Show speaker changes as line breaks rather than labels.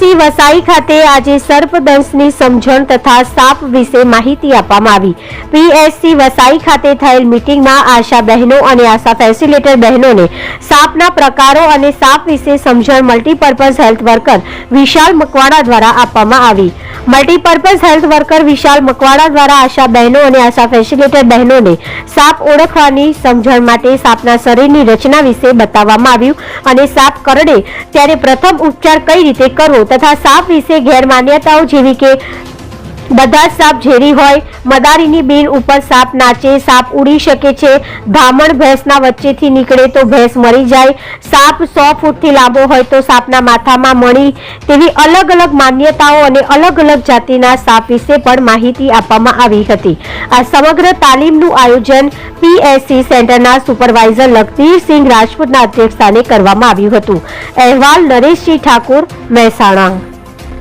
PSC Vasai ખાતે આજે સર્પદંશની સમજણ તથા સાપ વિશે માહિતી આપવામાં આવી. પીએસસી વસાઈ ખાતે થયેલ મીટિંગમાં આશા બહેનો અને આશા ફેસિલિટર બહેનોને સાપના પ્રકારો અને સાપ વિશે સમજણ multipurpose health worker Vishal Makwada દ્વારા આપવામાં આવી. Multipurpose health worker Vishal Makwada દ્વારા આશા બહેનો અને આશા ફેસિલિટેટર બહેનોને સાપ ઓળખવાની સમજણ માટે સાપના શરીરની રચના વિશે બતાવવામાં આવ્યું અને સાપ કરડે ત્યારે પ્રથમ ઉપચાર કઈ રીતે કરવો તથા સાપ વિશે ગેરમાન્યતાઓ જેવી કે બધા જ સાપ ઝેરી હોય, મદારીની બીન ઉપર સાપ નાચે, સાપ ઉડી શકે છે ધામણ ભેંસના વચ્ચેથી નીકળે તો ભેંસ મરી જાય, સાપ સો ફૂટથી લાંબો હોય તો સાપના માથામાં મળી, તેવી અલગ અલગ માન્યતાઓ અને અલગ અલગ જાતિના સાપ વિશે પણ માહિતી આપવામાં આવી હતી. આ સમગ્ર તાલીમનું આયોજન પીએસસી સેન્ટરના સુપરવાઇઝર લખબીરસિંહ રાજપૂતના અધ્યક્ષસ્થાને કરવામાં આવ્યું હતું. અહેવાલ નરેશજી ઠાકુર, મહેસાણા.